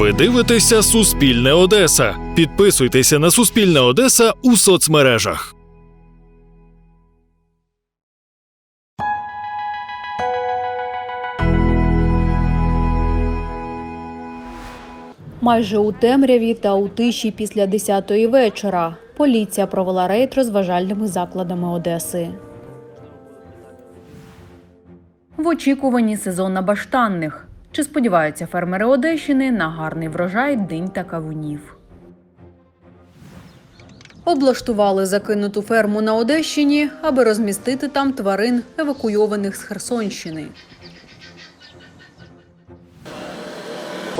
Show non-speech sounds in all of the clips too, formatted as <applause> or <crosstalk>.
Ви дивитеся Суспільне Одеса. Підписуйтеся на Суспільне Одеса у соцмережах. Майже у темряві та у тиші після 10-ї вечора поліція провела рейд розважальними закладами Одеси. В очікуванні сезону баштанних. Чи сподіваються фермери Одещини на гарний врожай динь та кавунів? Облаштували закинуту ферму на Одещині, аби розмістити там тварин, евакуйованих з Херсонщини.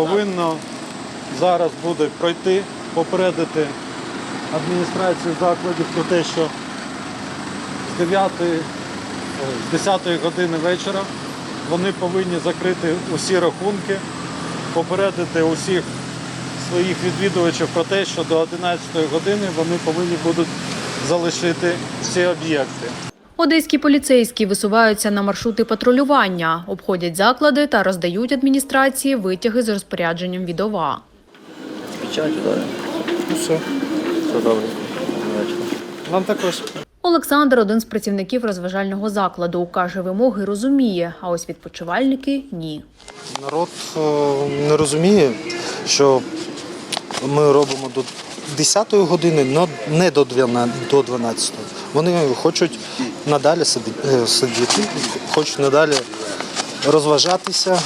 повинно зараз буде пройти, попередити адміністрацію закладів про те, що з 9, е, з 10 години вечора вони повинні закрити усі рахунки, попередити усіх своїх відвідувачів про те, що до 11 години вони повинні будуть залишити ці об'єкти. Одеські поліцейські висуваються на маршрути патрулювання, обходять заклади та роздають адміністрації витяги з розпорядженням від ОВА. Печать далі. Ну все, Все добре. Нам також. Олександр, один з працівників розважального закладу, каже, вимоги розуміє, а ось відпочивальники ні. Народ е, не розуміє, що ми робимо до 10-ї години, но не до 12. До 12. Вони хочуть надалі е, сидіти, хочуть надалі розважатися.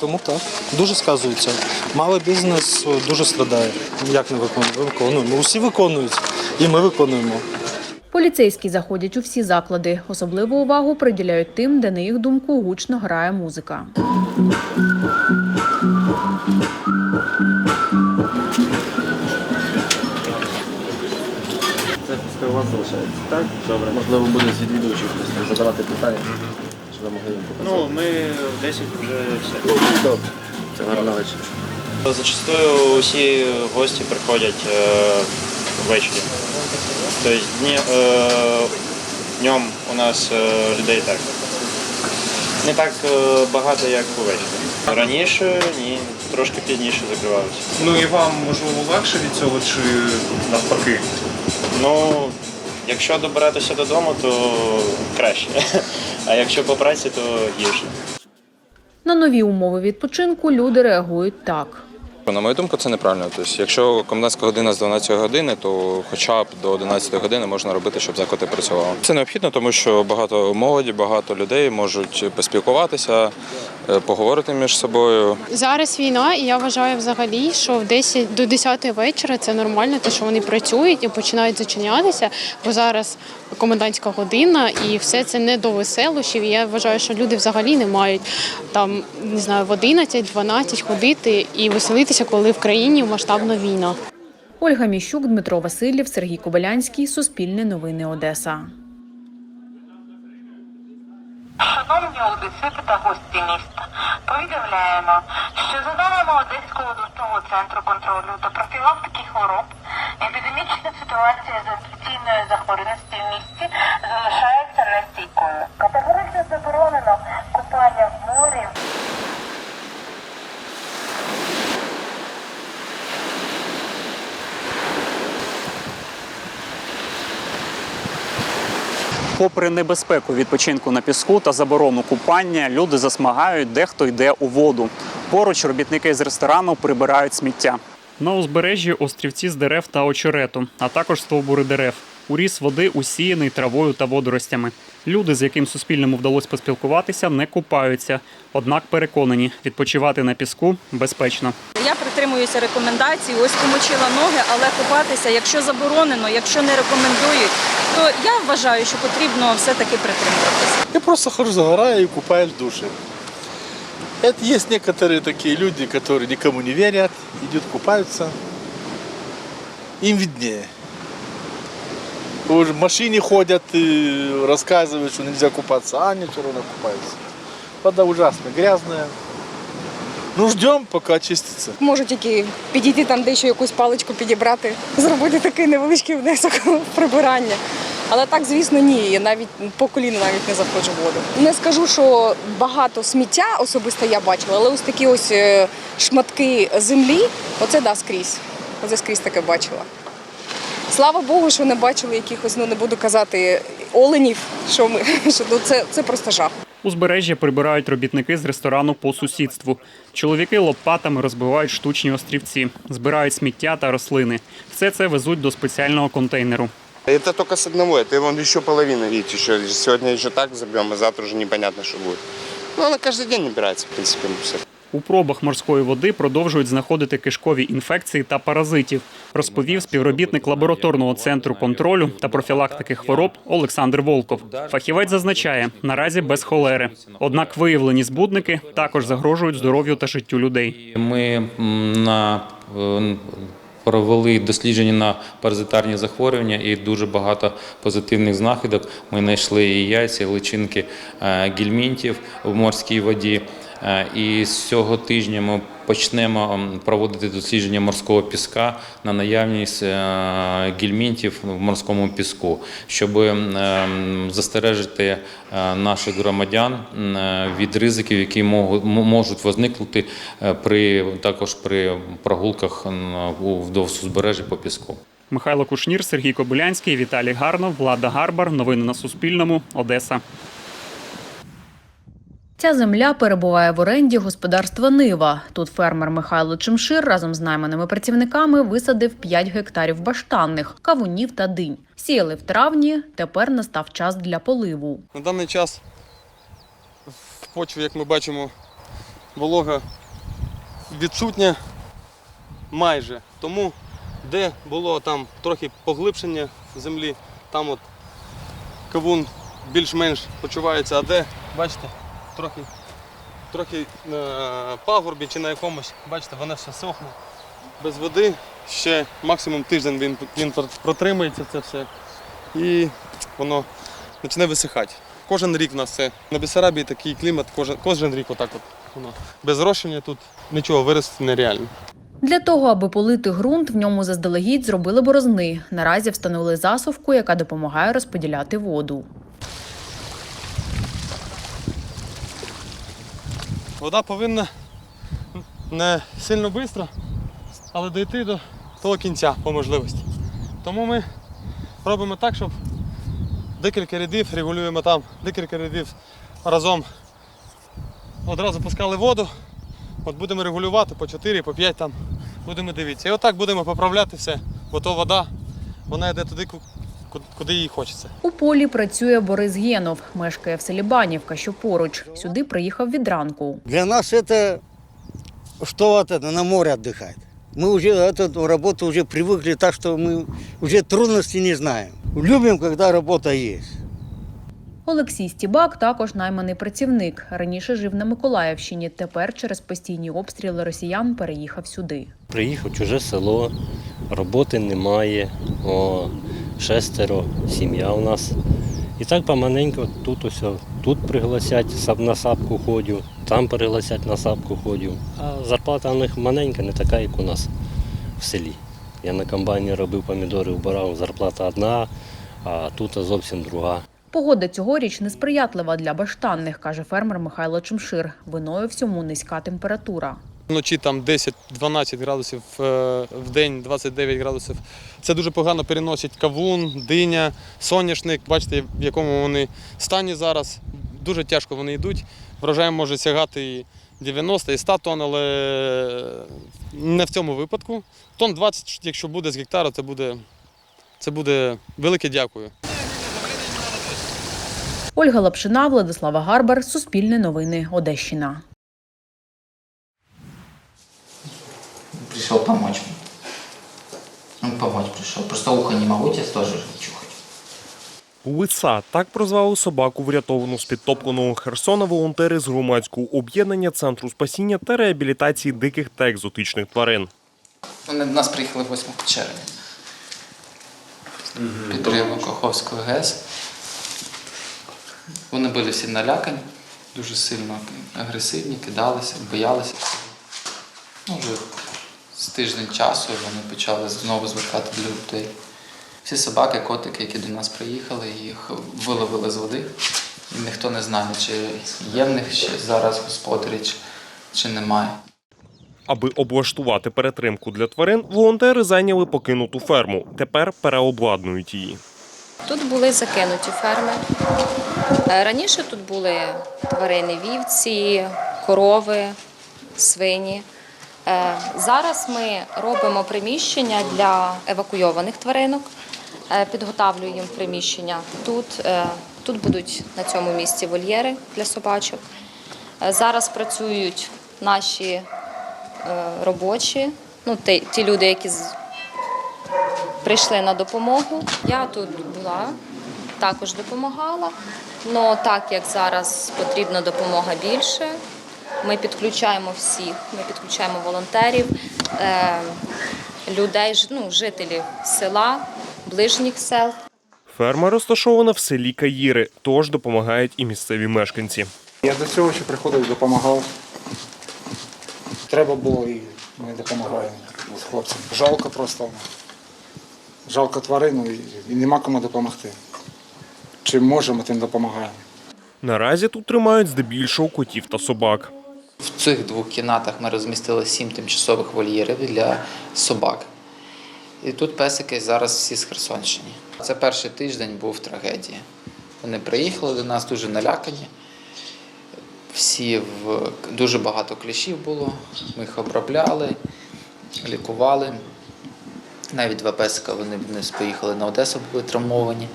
Тому так, дуже сказується. Малий бізнес е, дуже страдає. Як не виконуємо? Виконуємо. Усі виконують, і ми виконуємо. Поліцейські заходять у всі заклади. Особливу увагу приділяють тим, де, на їх думку, гучно грає музика. Це після вас залишається. Так? Добре. Можливо, буде з відвідувачів хтось задавати питання, щоб ви могли їм показати. Ну, ми в 10 вже все. добре. Це гарна вечір. Зачастую усі гості приходять е, ввечері. Тобто дні, е, днем у нас е, людей так. Не так е, багато, як увечері. Раніше ні, трошки пізніше закривалися. Ну і вам можливо легше від цього чи навпаки? Ну, якщо добиратися додому, то краще. А якщо по праці, то гірше. На нові умови відпочинку люди реагують так. На мою думку, це неправильно. Тобто, якщо комендантська година з 12 години, то хоча б до 11 години можна робити, щоб заклади працювали. Це необхідно, тому що багато молоді, багато людей можуть поспілкуватися, поговорити між собою. Зараз війна, і я вважаю взагалі, що в 10 до 10 вечора це нормально, те, що вони працюють і починають зачинятися, бо зараз комендантська година, і все це не до веселощів. І я вважаю, що люди взагалі не мають там не знаю в 11-12 ходити і веселитися, коли в країні масштабна війна. Ольга Міщук, Дмитро Васильєв, Сергій Кобилянський. Суспільне новини Одеса. Шановні одесити та гості міста, повідомляємо, що за даними Одеського обласного центру контролю та профілактики хвороб, епідемічна ситуація з інфекційною захворюваністю в місті залишається нестійкою. Категорично заборонено купання в морі. Попри небезпеку відпочинку на піску та заборону купання, люди засмагають, дехто йде у воду. Поруч робітники з ресторану прибирають сміття. На узбережжі острівці з дерев та очерету, а також стовбури дерев Уріс води усіяний травою та водоростями. Люди, з яким Суспільному вдалося поспілкуватися, не купаються. Однак переконані, відпочивати на піску безпечно. Я притримуюся рекомендацій, ось помочила ноги, але купатися, якщо заборонено, якщо не рекомендують, то я вважаю, що потрібно все-таки притримуватися. Я просто хожу, загораю и купаюсь в душе. Это есть некоторые такие люди, которые никому не верят, идут купаются. Им виднее. В машине ходят и рассказывают, что нельзя купаться, а они все равно купаются. Вода ужасно грязная. Ну, ждем, поки очиститься. Можу тільки підійти там, де ще якусь паличку підібрати, зробити такий невеличкий внесок в прибирання. Але так, звісно, ні. Я навіть по коліну навіть не заходжу воду. Не скажу, що багато сміття особисто я бачила, але ось такі ось е, шматки землі, оце да скрізь. Оце скрізь таке бачила. Слава Богу, що не бачили якихось, ну не буду казати, оленів, що ми <laughs> що ну, це, це просто жах. Узбережжя прибирають робітники з ресторану по сусідству. Чоловіки лопатами розбивають штучні острівці, збирають сміття та рослини. Все це везуть до спеціального контейнеру. Это только с одного, это вон еще половина, видите, еще сегодня еще так забьем, а завтра уже непонятно, что будет. Ну, она каждый день набирается, в принципе, мусор. У пробах морської води продовжують знаходити кишкові інфекції та паразитів, розповів співробітник лабораторного центру контролю та профілактики хвороб Олександр Волков. Фахівець зазначає, наразі без холери. Однак виявлені збудники також загрожують здоров'ю та життю людей. Ми на е, провели дослідження на паразитарні захворювання і дуже багато позитивних знахідок. Ми знайшли і яйця, і личинки е, гельмінтів в морській воді. Е, І з цього тижня ми почнемо проводити дослідження морського піска на наявність е, гельмінтів в морському піску, щоб ем, застережити е, наших громадян е, від ризиків, які можуть- возникнути е, при також при прогулках вздовж узбережжя по піску. Михайло Кушнір, Сергій Кобилянський, Віталій Гарнов, Влада Гарбар. Новини на Суспільному. Одеса. Ця земля перебуває в оренді господарства Нива. Тут фермер Михайло Чимшир разом з найманими працівниками висадив 5 гектарів баштанних, кавунів та динь. Сіяли в травні. Тепер настав час для поливу. На даний час в почві, як ми бачимо, волога відсутня майже. Тому де було там трохи поглибшення землі, там от кавун більш-менш почувається, а де, бачите, трохи, трохи на пагорбі чи на якомусь, бачите, воно все сохне. Без води ще максимум тиждень він, він протримається це все. І воно почне висихати. Кожен рік в нас це на Бессарабії такий клімат, кожен, кожен рік отак от воно. Без розчинення тут нічого вирости нереально. Для того, аби полити ґрунт, в ньому заздалегідь зробили борозни. Наразі встановили засувку, яка допомагає розподіляти воду. Вода повинна не сильно швидко, але дійти до того кінця по можливості. Тому ми робимо так, щоб декілька рядів регулюємо там, декілька рядів разом одразу пускали воду. От будемо регулювати по 4, по 5 там, будемо дивитися. І отак будемо поправляти все, бо то вода, вона йде туди, куди їй хочеться. У полі працює Борис Гєнов, мешкає в селі Банівка, що поруч. Сюди приїхав від ранку. Для нас это что вот это, на море отдыхать. Мы уже эту работу уже привыкли так, что мы уже трудностей не знаем. Любим, когда работа есть. Олексій Стібак також найманий працівник. Раніше жив на Миколаївщині. Тепер через постійні обстріли росіян переїхав сюди. Приїхав в чуже село, роботи немає, о, шестеро, сім'я у нас. І так поманенько тут ось, тут пригласять на сапку ходю, там пригласять на сапку ходю. А зарплата у них маленька, не така, як у нас в селі. Я на комбайні робив помідори, вбирав, зарплата одна, а тут зовсім друга. Погода цьогоріч несприятлива для баштанних, каже фермер Михайло Чумшир. Виною всьому низька температура. Вночі там 10-12 градусів, е, в день 29 градусів. Це дуже погано переносить кавун, диня, соняшник. Бачите, в якому вони стані зараз. Дуже тяжко вони йдуть. Врожай може сягати і 90, і 100 тонн, але не в цьому випадку. Тонн 20, якщо буде з гектара, це буде, це буде велике дякую. Ольга Лапшина, Владислава Гарбар, Суспільне новини, Одещина. Пришел помочь. Ну, помочь пришел. Просто ухо не могу тебе тоже чухать. Лиса так прозвали собаку, врятовану з підтопленого Херсона волонтери з громадського об'єднання Центру спасіння та реабілітації диких та екзотичних тварин. Вони до нас приїхали 8 червня. Підтримку Каховської ГЕС. Вони були всі налякані, дуже сильно агресивні, кидалися, боялися. Ну, вже з тиждень часу вони почали знову звикати до людей. Всі собаки, котики, які до нас приїхали, їх виловили з води. І ніхто не знає, чи є в них ще зараз господарі, чи, чи немає. Аби облаштувати перетримку для тварин, волонтери зайняли покинуту ферму. Тепер переобладнують її. Тут були закинуті ферми. Е, Раніше тут були тварини вівці, корови, свині. Е, Зараз ми робимо приміщення для евакуйованих тваринок, е, підготавлюємо приміщення тут. Е, Тут будуть на цьому місці вольєри для собачок. Зараз працюють наші робочі, ну, ті люди, які прийшли на допомогу. Я тут була, також допомагала. але так як зараз потрібна допомога більше, ми підключаємо всіх, ми підключаємо волонтерів, е, людей, ну, жителів села, ближніх сел. Ферма розташована в селі Каїри, тож допомагають і місцеві мешканці. Я до цього ще приходив, допомагав. Треба було і ми допомагаємо з хлопцями. Жалко просто. Жалко тварину і, і нема кому допомогти. Чим можемо, тим допомагаємо. Наразі тут тримають здебільшого котів та собак. В цих двох кімнатах ми розмістили сім тимчасових вольєрів для собак. І тут песики зараз всі з Херсонщини. Це перший тиждень був трагедія. Вони приїхали до нас дуже налякані. Всі в дуже багато кліщів було. Ми їх обробляли, лікували. Навіть два песика вони вниз поїхали на Одесу, були травмовані.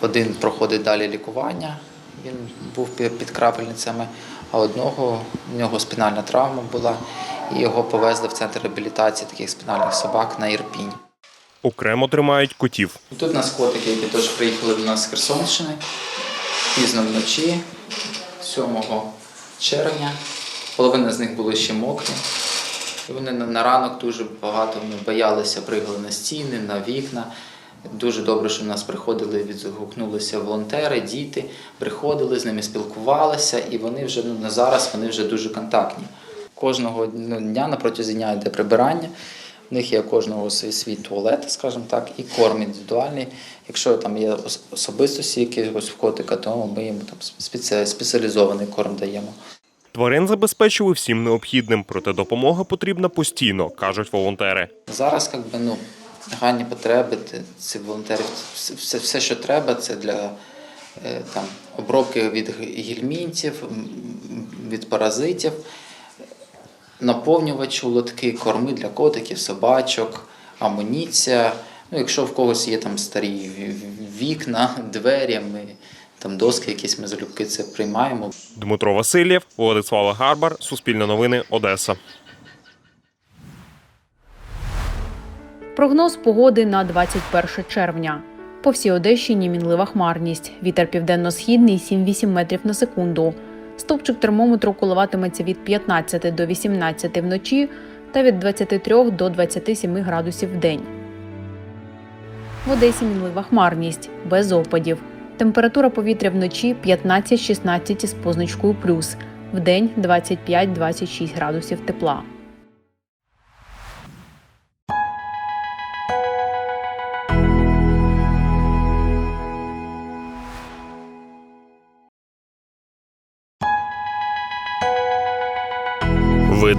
Один проходить далі лікування, він був під крапельницями, а одного у нього спінальна травма була, і його повезли в центр реабілітації таких спінальних собак на Ірпінь. Окремо тримають котів. Тут у нас котики, які теж приїхали до нас з Херсонщини пізно вночі, 7 червня. Половина з них були ще мокрі. І вони на, на ранок дуже багато боялися, пригали на стіни, на вікна. Дуже добре, що в нас приходили, відгукнулися волонтери, діти, приходили, з ними спілкувалися, і вони вже ну, на зараз вони вже дуже контактні. Кожного ну, дня на протязі дня йде прибирання. В них є кожного свій, свій туалет, скажімо так, і корм індивідуальний. Якщо там є особистості якихось в котика, то ми їм там спеці- спеціалізований корм даємо. Тварин забезпечили всім необхідним, проте допомога потрібна постійно, кажуть волонтери. Зараз як би, ну, нагальні потреби, це волонтерів, все, все, що треба, це для е, там, обробки від гельмінтів, м, від паразитів, наповнювачі, лотки, корми для котиків, собачок, амуніція. Ну, якщо в когось є там старі ві- ві- вікна, двері, ми там доски якісь ми залюбки це приймаємо. Дмитро Васильєв, Владислава Гарбар, Суспільне новини, Одеса. Прогноз погоди на 21 червня. По всій Одещині мінлива хмарність. Вітер південно-східний 7-8 метрів на секунду. Стовпчик термометру коливатиметься від 15 до 18 вночі та від 23 до 27 градусів в день. В Одесі мінлива хмарність, без опадів. Температура повітря вночі 15-16 із позначкою плюс, вдень 25-26 градусів тепла.